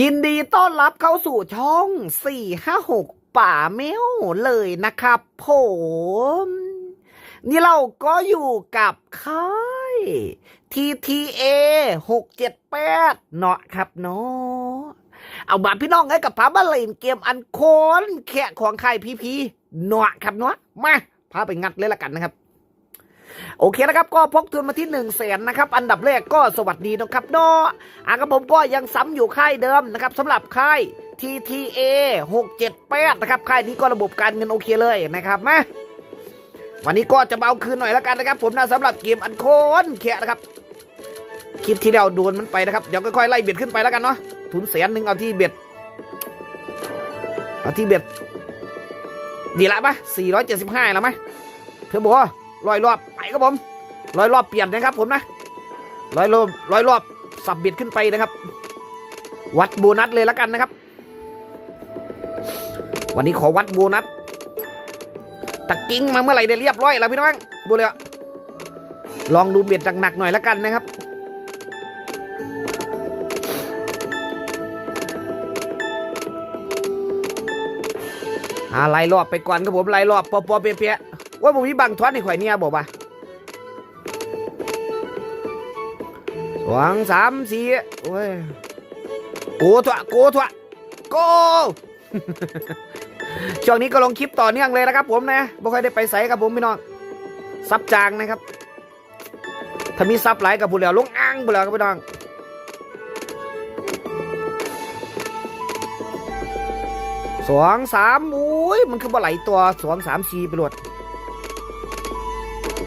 ยินดีต้อนรับเข้าสู่ช่อง 456 ป่าเมวเลยนะครับผม นี่เราก็อยู่กับค่าย TTA 678 เนาะครับเนาะเอามาพี่น้องให้กับพามาเล่นเกมอันโคนแค่ของใค่ายพีพีเนาะครับเนาะมาพาไปงัดเลยละกันนะครับ โอเคนะครับก็พกทุนมาที่1นึ่งแสนนะครับอันดับแรกก็สวัสดีนะครับเนาะอะครับผมก็ยังซ้ำอยู่ค่ายเดิมนะครับสำหรับค่าย TTA 678นะครับค่ายนี้ก็ระบบการเงินโอเคเลยนะครับมาวันนี้ก็จะเอาคืนหน่อยแล้วกันนะครับผมนะสำหรับเกมอันโคนแค่นะครับคลิปที่เราโดนมันไปนะครับเดี๋ยวค่อยๆไล่เบ็ดขึ้นไปแล้วกันเนาะทุนแสนหนึ่งเอาที่เบ็ดเอาที่เบ็ดดีละปะ475แล้วไหมเธอบอก ร้อยรอบไปครับผมร้อยรอบเปลี่ยนนะครับผมนะร้อยรอบร้อยรอบสับเบียดขึ้นไปนะครับ วัดโบนัสเลยแล้วกันนะครับ วันนี้ขอวัดโบนัสตะกิ้งมาเมื่อไหร่ได้เรียบร้อยแล้วพี่น้องดูเลยอะลองดูเบียดหนักๆหน่อยแล้วกันนะครับอ่าไล่รอบไปก่อนครับผมไล่รอบปอปอเปียเปีย ว่าผมมีบังทวัดในข่อยเนี่ยบอกว่าสองสามสี่โอ้ยโกถั่วโกถั่วโกช่วงนี้ก็ลงคลิปต่อเนื่องเลยนะครับ ผมนะบ่ค่อยได้ไปใส่กับผมพี่น้องซับจางนะครับ ถ้ามีซับไหลกับผู้เหลียวลงอ่างผู้เหลียวกับพี่น้องสองสามอุ้ยมันคือบ่ไหลตัวสองสามสี่ไปหลด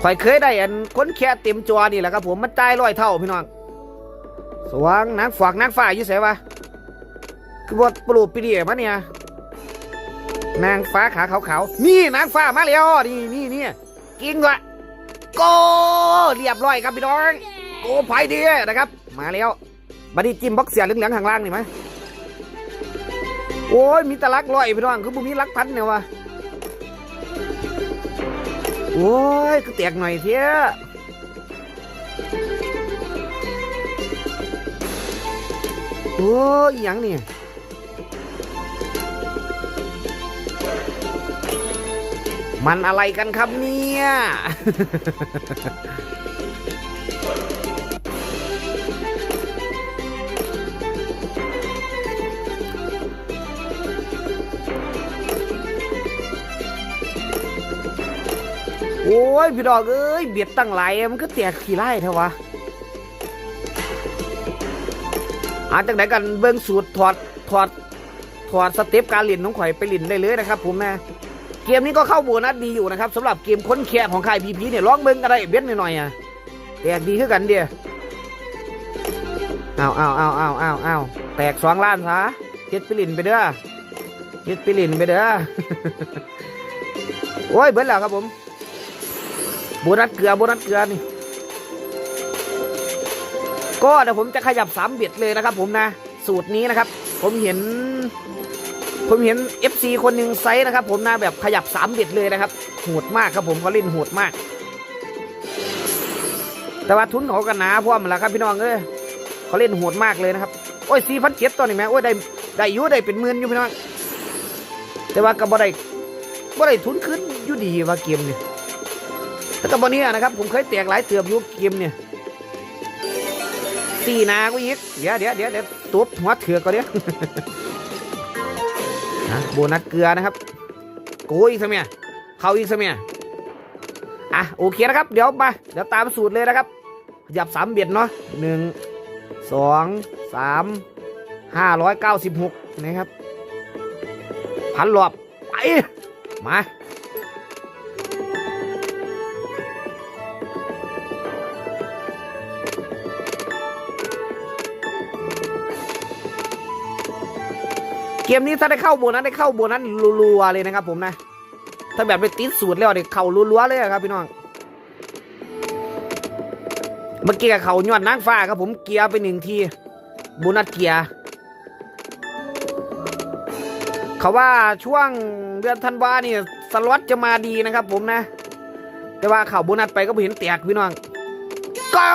ข่อยเคยได้อันคนแค่เต็มจอนี่แหละครับผมมันจ่ายร้อยเท่าพี่น้อง สว่างนักฝากนักฝ่ายอยู่ไสวะคือบทปลูกปีเดียมาเนี่ยนางฟ้าขาขาวๆนี่นางฟ้ามาแล้วนี่นี่นี่กินก่อนโกเรียบร้อยครับพี่น้องโกไผ่ดีนะครับ มาแล้วบัดนี้จิ้มบ็อกเสียเหลืองๆข้างล่างนี่ไหมโอ้ยมีตะลักลอยพี่น้องคือบุมีลักพันเนี่ยวะ อ้ยก็แตกหน่อยเทียโอ้ยอหยังนี่มันอะไรกันครับเนี่ย อ้ยพี่ดอกเอ้ยเบียดตั้งหลายมันก็แตกขี้ไล่เถอะวะอาจากไหนกันเบิ้งสูตรถอดถอดถอดสเต็ปการเล่นของข่อยไปเล่นได้เลยนะครับผมนะเกมนี้ก็เข้าโบนัสดีอยู่นะครับสำหรับเกมค้นแค่ของค่ายพีพีเนี่ยลองเบิ้งอะไรเบ็ดหน่อยๆอะแตกดีขึ้นกันเดียเอาเอาเอาเอาเอาเอาแตกสองล้านซะเฮ็ดไปเลินไปเด้อเฮ็ดไปเลินไปเด้อโอ้ยเบิ้แล้วครับผม โบนัสเกลือโบนัสเกลือนี่ก็เดี๋ยวผมจะขยับสามเบ็ดเลยนะครับ ผมนะสูตรนี้นะครับ ผมเห็น ผมเห็น FC คนหนึ่งไซส์นะครับ ผมนะแบบขยับสามเบ็ดเลยนะครับโหดมากครับผมเขาเล่นโหดมาก แต่ว่าทุนเขากันหนาพร้อมแล้วครับพี่น้องเอ้ยเขาเล่นโหดมากเลยนะครับโอ้ยสี่พันเจ็ดตอนนี้แม่โอ้ยได้ได้ยุ่ได้เป็นหมื่นอยู่พี่น้องแต่ว่าก็บ่ได้บ่ได้ทุนขึ้นอยู่ดีว่าเกมเนี่ย แต่กับบอนี้นะครับ ผมเคยแตกหลายเตือบยุคเกมเนี่ยสี่นาก็อีกเดี๋ยวเดี๋ยวเดี๋ยวเดี๋ยวตัวหัวเถือกก็เดี๋ยวนะโบนัสเกลือนะครับโกอีกสมัยเข้าอีกสมัยอะโอเคนะครับ เดี๋ยวมาเดี๋ยวตามสูตรเลยนะครับขยับสามเบียดเนาะหนึ่งสองสามห้าร้อยเก้าสิบหกนะครับพันรอบไปมา เกมนี้ถ้าได้เข้าโบนัสได้เข้าโบนัสรัวๆเลยนะครับผมนะ ถ้าแบบไปติดสูตรแล้วเด็กเข่ารัวๆเลยอะครับพี่น้อง เมื่อกี้กับเข่ายอดนางฟ้าครับผมเกียร์ไปหนึ่งทีโบนัสเกียร์เขาว่าช่วงเดือนธันวาเนี่ยสล็อตจะมาดีนะครับผมนะ แต่ว่าเข่าโบนัสไปก็ไม่เห็นแตกพี่น้องก็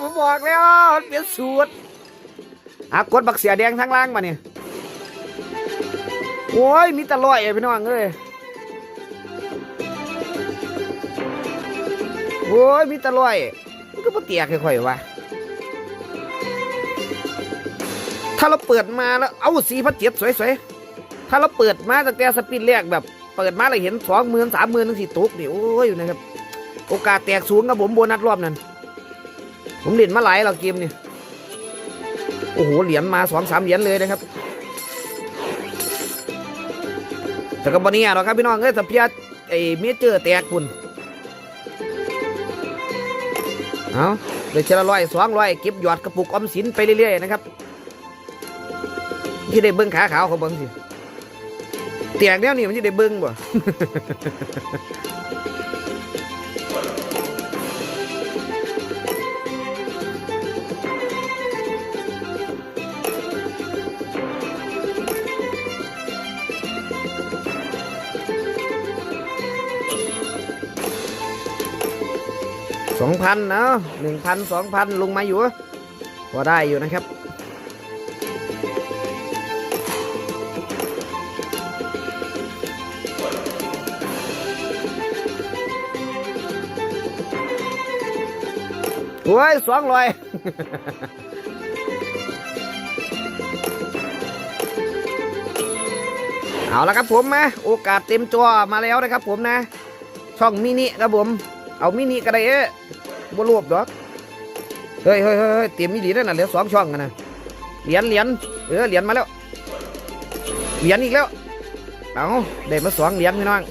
ผมบอกแล้วมันเปลี่ยนสูตรอะกดบักเสียแดงทั้งล่างมาเนี่ย อ้ยมีแตะลอยพี่น้องเอ้ยโอ้ยมีแตะลอยมันก็บ่เตียกค่อยๆวะถ้าเราเปิดมาแล้วเอาสีพัดเจ็ดสวยๆถ้าเราเปิดมาตั้งแต่สปินแรกแบบเปิดมาเราเห็นสองหมื่นสามหมื่นทั้งสี่ตุกนี่โอ้ยอยู่นะครับโอกาสแตกสูงครับผมโบนัสรอบนั้น ผมเล่นมาหลายเราเกมนี่โอ้โหเหรียญมาสองสามเหรียญเลยนะครับ แต่ก็บอนี้หรอกครับพี่น้องเอ้ยสัพยไอ้เมเจอร์แตกคุณเอาเดี๋ยวเชละร้อยสองร้อยเก็บหยอดกระปุกออมสินไปเรื่อยๆนะครับ ที่ได้เบิ้งขาขาวเขาเบิ้งสิแตกแนวนี้มันที่ได้เบิ้งบ่ สองพันเนาะหนึ่งพันสองพันลงมาอยู่พอได้อยู่นะครับ โอ้ยสองร้อยเอาละครับผมนะโอกาสเต็มจอมาแล้วนะครับผมนะ ช่องมินิครับผม เอามินิก็ได้เอ๊ะบ่รวบดอกเฮ้ยเฮ้ยเฮ้ยเฮ้ยเตรียมมินิได้น่ะเหลือสองช่องกันนะเหรียญเหรียญเออเหรียญมาแล้วเหรียญอีกแล้วเอาได้มาสองเหรียญพี่น้อง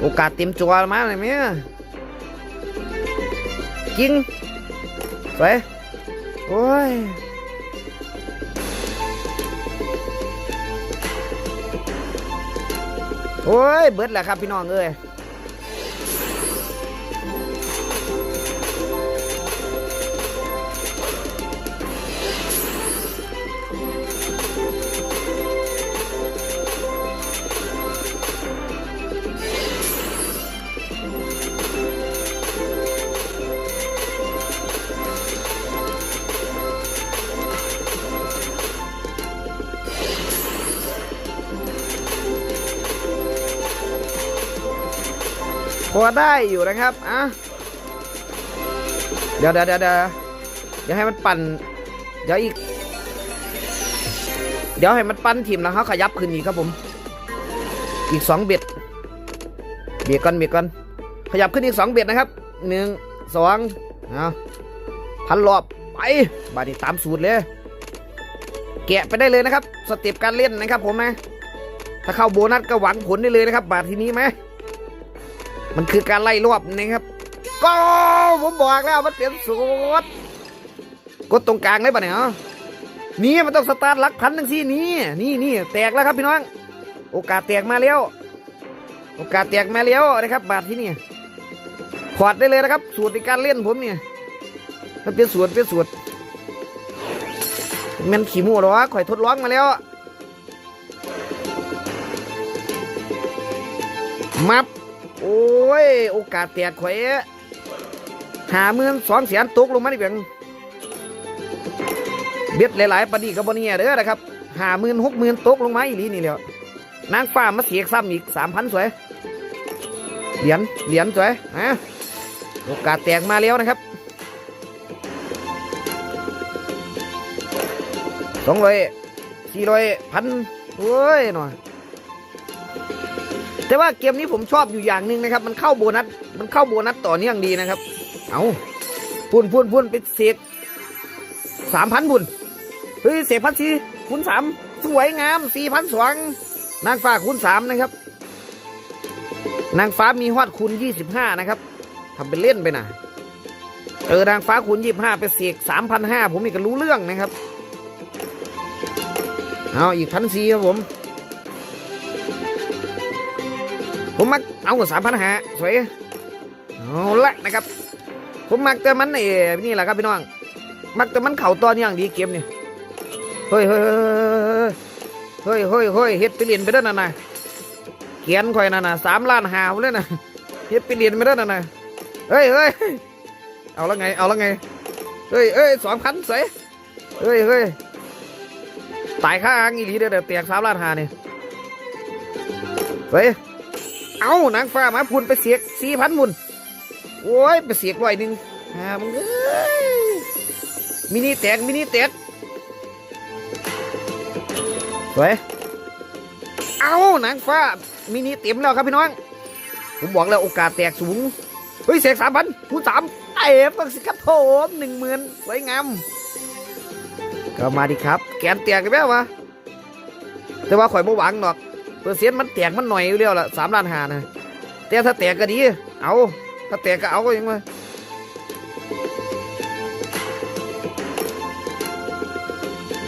โอกาสเต็มจอมาเลยไหมจริงสวยโอ้ยโอ้ยเบิดแหละครับพี่น้องเอ้ย พอได้อยู่นะครับอะเดี๋ยวเดี๋ยวเดี๋ยวเดี๋ยวให้มันปั่น เดี๋ยวอีก เดี๋ยวให้มันปั่นทีมแล้วเขาขยับขึ้นอีกครับผม อีกสองเบ็ดเบียกันเบียกัน ขยับขึ้นอีกสองเบ็ดนะครับหนึ่งสองเอาพันรอบไปบาดนี้ตามสูตรเลยแกะไปได้เลยนะครับ สเต็ปการเล่นนะครับผมนะ ถ้าเข้าโบนัสก็หวังผลได้เลยนะครับ บาททีนี้ไหม มันคือการไล่รอบนะครับก็ผมบอกแล้วมันเป็นสูตรกดตรงกลางได้ปะเนี่ยนี่มันต้องสตาร์ทลักพันทั้งสี่นี่นี่นี่แตกแล้วครับพี่น้อง โอกาสแตกมาแล้ว โอกาสแตกมาแล้วนะครับ บาทที่นี่ขอดได้เลยนะครับ สูตรในการเล่นผมเนี่ยมันเป็นสูตรเป็นสูตรมันขี่มูหรอข่อยทดลองมาแล้วมับ โอ้ย โอกาสแตกข่อยหาเมื่อนสองแสนตกลงมาดิเพียงเบ็ดหลายๆปดีกับบเนียเด้อนะครับหาหมื่นหกหมื่นตกลงมาอีลีนี่แล้วนางฟ้ามาเสียกซ้ำอีกสามพันสวยเหรียญเหรียญสวยฮะโอกาสแตกมาแล้วนะครับสองร้อยสี่ร้อยพันโอ้ยหน่อย แต่ว่าเกมนี้ผมชอบอยู่อย่างหนึ่งนะครับ มันเข้าโบนัส มันเข้าโบนัสต่อเนื่องดีนะครับ เอาพุ่นพุ่นพุ่นเป็นเศษสามพันบุญเฮ้ยเศษพันสี่คูณสามสวยงามสี่พันสองนางฟ้าคูณสามนะครับ นางฟ้ามีฮอดคูณยี่สิบห้านะครับทำเป็นเล่นไปนะเออนางฟ้าคูณยี่สิบห้าเป็นเศษสามพันห้าผมนี่ก็รู้เรื่องนะครับ เอาอีกพันสี่ครับผม ผมมักเอาสามพันหาสวยเอาละนะครับ ผมมักแต่มันเอ๋นี่แหละครับพี่น้อง มักแต่มันเข่าตอนอย่างดีเกมนี่เฮ้ยเฮ้ยเฮ้ยเฮ้ยเฮ้ยเฮ็ดไปเรียนไปเด้อน่ะนะเขียนข่อยนะนะสามล้านหาวเลยนะเฮ็ดไปเรียนไปเด้อน่ะนะเฮ้ยเฮ้ยเอาละไงเอาละไงเฮ้ยเฮ้ยสองพันสวยเฮ้ยเฮ้ยตายข้างอีหลีเด้อเดี๋ยวแตกสามล้านหาเนี่ยเฮ้ย เอานางฟ้ามาพุ่นไปเสียกสี่พันมุนโอ้ย ไปเสียกร้อยหนึ่งหามึงเอ้ยมินิแตกมินิแตกเฮ้ยเอานางฟ้ามินิเต็มแล้วครับพี่น้อง ผมบอกแล้วโอกาสแตกสูง เฮ้ยเสกสามพันคูณสามเอฟบังสิครับผมหนึ่งหมื่นสวยงามก็มาดิครับ แกนแตกกันแล้ววะแต่ว่าข่อยบ่หวังหรอก เปอร์เซ็นต์มันแตกมันหน่อยอยู่แล้วล่ะสามล้านหานะแต่ถ้าแตกก็ดี เอาถ้าแตกก็เอาก็ยังไง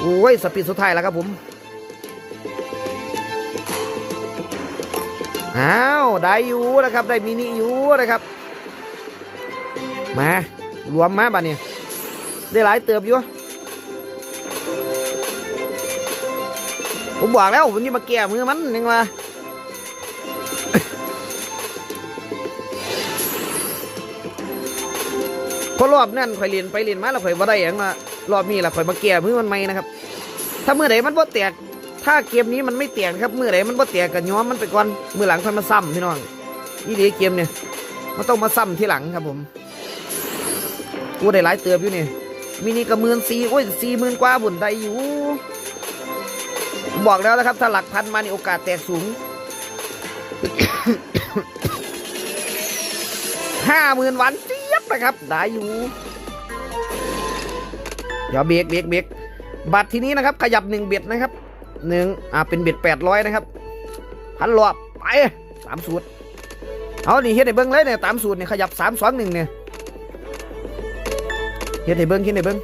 โอ้ยสปีดสุดท้ายแล้วครับผมอ้าวได้อยู่นะครับได้มินิอยู่นะครับ มารวมมาบ้านเนี่ยได้หลายเติบอยู่ ผมบอกแล้วผมจะมาแก้มือมันยังมาพอรอบนั่นข่อยเรียนไปเรียนมาแล้วข่อยบ่ได้หยังมารอบนี้ละข่อยมาแก้มือมันใหมนะครับ ถ้ามือไหนมันบ่แตก ถ้าเกมนี้มันไม่แตกนะครับมือไหนมันบ่แตกกันย้อมมันไปก่อนมือหลังค่อยมาซ้ำพี่น้องนี่ดีเกมเนี่ยมันต้องมาซ้ำที่หลังครับผมกูได้หลายเติบอยู่นี่มินิกับหมื่นสี่โอ้ยสี่หมื่นกว่าบุญได้อยู่ บอกแล้วนะครับถ้าหลักพันมานี่โอกาสแตกสูงห้าหมื่นวันเจี๊ยบนะครับ ได้อยู่ เดี๋ยวเบรกเบรกเบรกบัตรทีนี้นะครับ ขยับหนึ่งเบ็ดนะครับหนึ่งอ่าเป็นเบ็ดแปดร้อยนะครับพันรอบไปสามสูตร เอานี่เฮ็ดให้เบิ้งเลยเนี่ยตามสูตรเนี่ยขยับสามสองหนึ่งเนี่ยเฮ็ดให้เบิ้งเฮ็ดให้เบิ้ง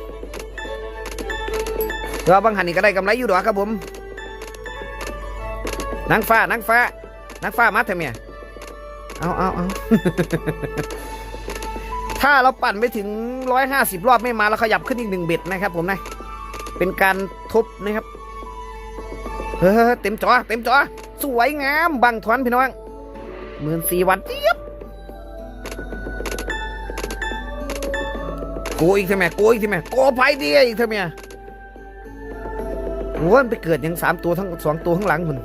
เดี๋ยวบางหันนี่ก็ได้กำไรอยู่ดอกครับผม นางฟ้านางฟ้านางฟ้ามาทำไมเอาเอาเอาถ้าเราปั่นไปถึงร้อยห้าสิบรอบไม่มาเราขยับขึ้นอีกหนึ่งเบ็ดนะครับ ผมนะ เป็นการทบนะครับเฮ้ยเต็มจอ เต็มจอ สวยงามบังทอนพี่น้องหมื่นสี่วันเจี๊ยบโกอีกใช่ไมโกอีกใช่ไมโกไปดีอีกใช่ไมโอ้ยมันไปเกิดย่างสามตัวทั้งสองตัวข้างหลังคุณ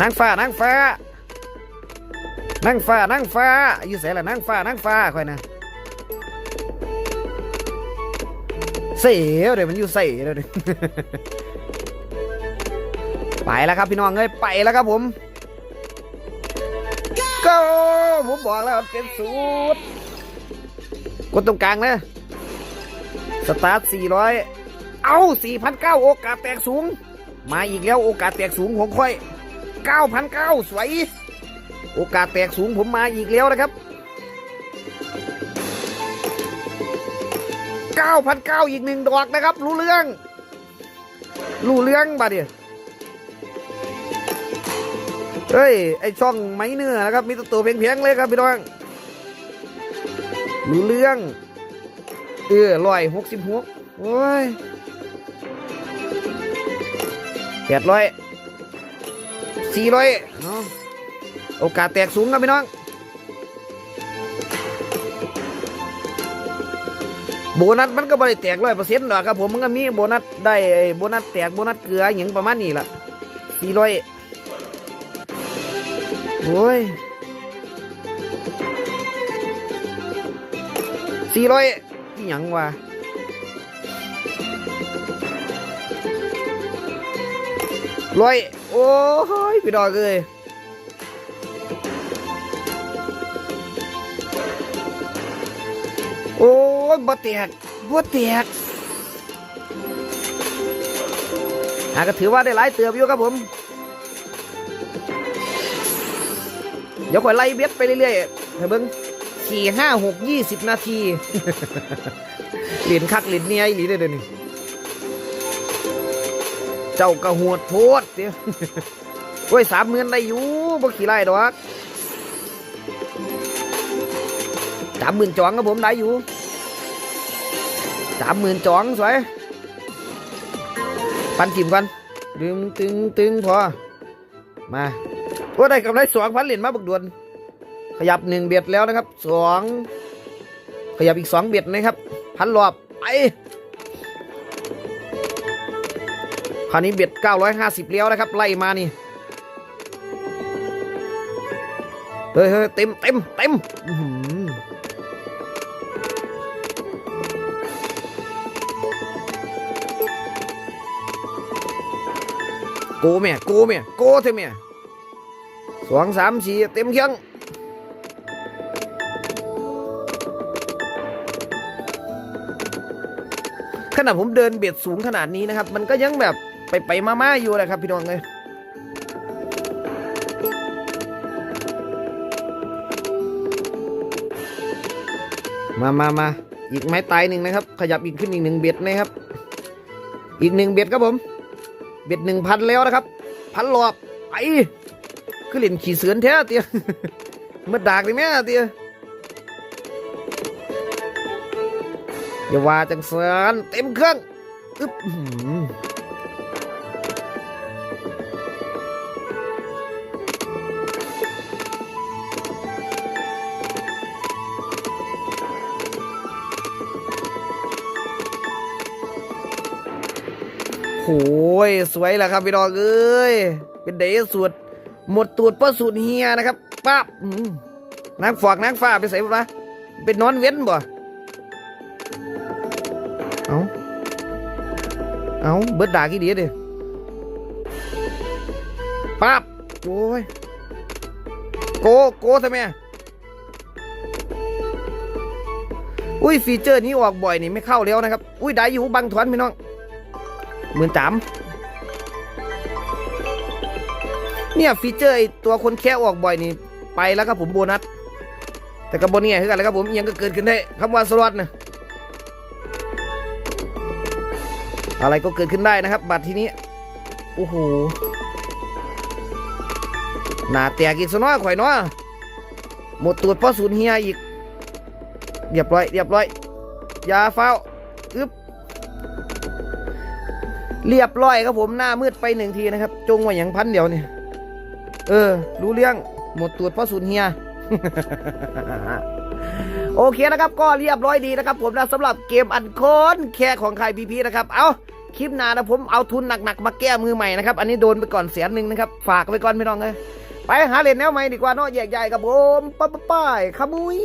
นางฟ้านางฟ้านางฟ้านางฟ้าอยู่ไหนล่ะนางฟ้านางฟ้าค่อยนะเสียเดี๋ยวมันอยู่เสียเดี๋ยวไปแล้วครับพี่น้องเอ้ยไปแล้วครับผมก็ผมบอกแล้วเป็นสูตรกดตรงกลางนะสตาร์ท 400 เอา4,900โอกาสแตกสูง มาอีกแล้วโอกาสแตกสูงของค่อย 9,900สวย โอกาสแตกสูงผมมาอีกแล้วนะครับ9,900อีกหนึ่งดอกนะครับ รู้เรื่อง รู้เรื่องบ่เดียวเฮ้ย ไอช่องไม้เนื้อนะครับมีตัวเพียงๆเลยครับพี่น้องรู้เรื่อง เออร้อยหกสิบหกโอ้ยแปดร้อย สี่ร้อยโอกาสแตกสูงครับพี่น้อง โบนัสมันก็บริแตกร้อยเปอร์เซ็นต์หรอกครับผมมันก็มีโบนัสได้โบนัสแตกโบนัสเกลืออย่างประมาณนี้แหละสี่ร้อยโอ้ยสี่ร้อยอหยังวะร้อย โอ้ยพี่ดอกเลยโอ้ยบ่แตกบ่แตกอะก็ถือว่าได้หลายเติบอยู่ครับผม เดี๋ยวค่อยไล่เบ็ดไปเรื่อยๆให้เบิ้งสี่ห้าหกยี่สิบนาที เหรียญคักเหรียญเนียอีหลีเด้อเดี๋ยวนี้ เจ้ากระหวดโพดเดี๋ยวโอ้ยสามหมื่นได้อยู่บ่ขี่ไล่ดอกสามหมื่นจองครับผมได้อยู่สามหมื่นจองสวยปันจิมกันตึงตึงตึงพอ มาโอ้ได้กำไรสองพันเหรียญมาบักด่วน ขยับหนึ่งเบียดแล้วนะครับสองขยับอีกสองเบียดนะครับ พันรอบไป คราวนี้เบ็ด 950 เลี้ยวนะครับ ไล่มานี่ เฮ้ยเฮ้ยเต็มเต็มเต็มโกเมียโกเมียโกเถอเมียสองสามสี่เต็มเคียงขนาดผมเดินเบียดสูงขนาดนี้นะครับ มันก็ยังแบบ ไปไปๆมาๆอยู่แหละครับพี่น้องเลยมามามาอีกไม้ตายหนึ่งนะครับ ขยับอีกขึ้นอีกหนึ่งเบ็ดนะครับ อีกหนึ่งเบ็ดครับผม เบ็ดหนึ่งพันแล้วนะครับ พันหลอบไปคือเล่นขี่เสือนแท้เตี้ยมาดากเลยแม่เตี้ยอย่าว่าจังเสือนเต็มเครื่องอึ๊บ ยสวยแล้วครับพี่น้องเอ้ยเป็นเดย์สุดหมดตูดเพราะสูตรเฮียนะครับปั๊บน้ำฝอกน้ำฟ้าไปใส่ปะเป็นนอนเว้นบ่เอาเอาเบิดดากี่เดียดิปั๊บโอ้ยโกโกทำไมอุ้ยฟีเจอร์นี้ออกบ่อยนี่ไม่เข้าแล้วนะครับ อุ้ยได้อยู่บังทวนพี่น้อง หมื่นสามเนี่ยฟีเจอร์ไอตัวคนแค่ออกบ่อยนี่ไปแล้วครับผมโบนัสแต่กับบนนี่ไงคือกันแล้วครับผมยังก็เกิดขึ้นได้คำว่าสล็อตนะอะไรก็เกิดขึ้นได้นะครับ บัตรทีนี้โอ้โหหนาแตกอีกสน้อยข่อยนาะหมดตูดเพราะศูนย์เฮียอีกเรียบร้อยเรียบร้อยยาเฝ้าอึ๊บ เรียบร้อยครับผมหน้ามืดไปหนึ่งทีนะครับ จงไว้อย่างพันเดียวนี่เออ รู้เรื่องหมดตูดเพราะศูนเฮียโอเคนะครับ ก็เรียบร้อยดีนะครับ ผมนะสำหรับเกมอันโคนแค่ของใครพีพีนะครับ เอาคลิปหน้านะผมเอาทุนหนักๆมาแก้มือใหม่นะครับ อันนี้โดนไปก่อนแสนหนึ่งนะครับ ฝากไว้ก่อนพี่น้องเลยไปหาเล่นแนวใหม่ดีกว่าเนาะแยกใหญ่กับผมป้าป้ายขมุย